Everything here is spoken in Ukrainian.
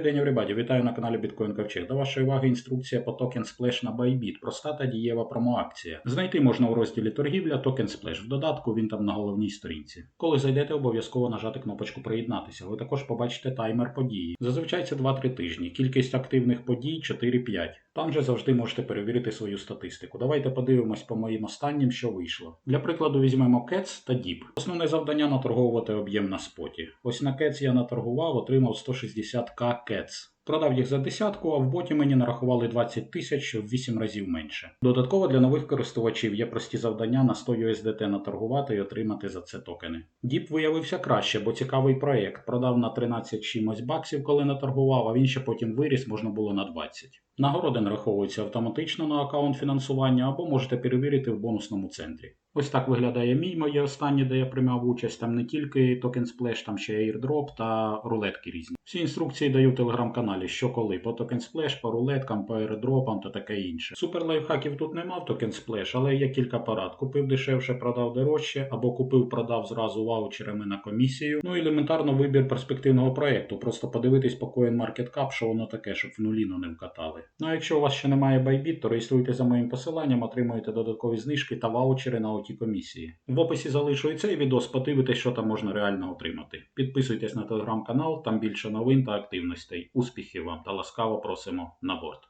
Добрий день, everybody. Вітаю на каналі Bitcoin Ковчег. До вашої уваги інструкція по токен Splash на Bybit. Проста та дієва промоакція. Знайти можна у розділі торгівля токен Splash. В додатку він там на головній сторінці. Коли зайдете, обов'язково нажати кнопочку приєднатися. Ви також побачите таймер події. Зазвичай це 2-3 тижні. Кількість активних подій 4-5. Там же завжди можете перевірити свою статистику. Давайте подивимось по моїм останнім, що вийшло. Для прикладу візьмемо CATS та DIP. Основне завдання наторговувати об'єм на споті. Ось на CATS я наторгував, отримав 160к CATS. Продав їх за десятку, а в боті мені нарахували 20 тисяч, в 8 разів менше. Додатково для нових користувачів є прості завдання на 100 USDT наторгувати і отримати за це токени. Діп виявився краще, бо цікавий проєкт. Продав на 13 чимось баксів, коли наторгував, а він ще потім виріс, можна було на 20. Нагороди нараховуються автоматично на аккаунт фінансування або можете перевірити в бонусному центрі. Ось так виглядає мій моє останнє, де я приймав участь. Там не тільки токен Splash, там ще airdrop та рулетки різні. Всі інструкції даю в телеграм-каналі, що коли по токен Splash, по рулеткам, по airdropам та таке інше. Супер лайфхаків тут нема в токен Splash, але є кілька порад. Купив дешевше, продав дорожче, або купив, продав зразу ваучерами на комісію. Ну і елементарно вибір перспективного проєкту. Просто подивитись по CoinMarketCap, що воно таке, щоб в нуліну не вкатали. Ну а якщо у вас ще немає Bybit, то реєструйтесь за моїм посиланням, отримуєте додаткові знижки та ваучери на оті комісії. В описі залишу і цей відос, подивитесь, що там можна реально отримати. Підписуйтесь на телеграм-канал, там більше новин та активностей. Успіхів вам та ласкаво просимо на борт.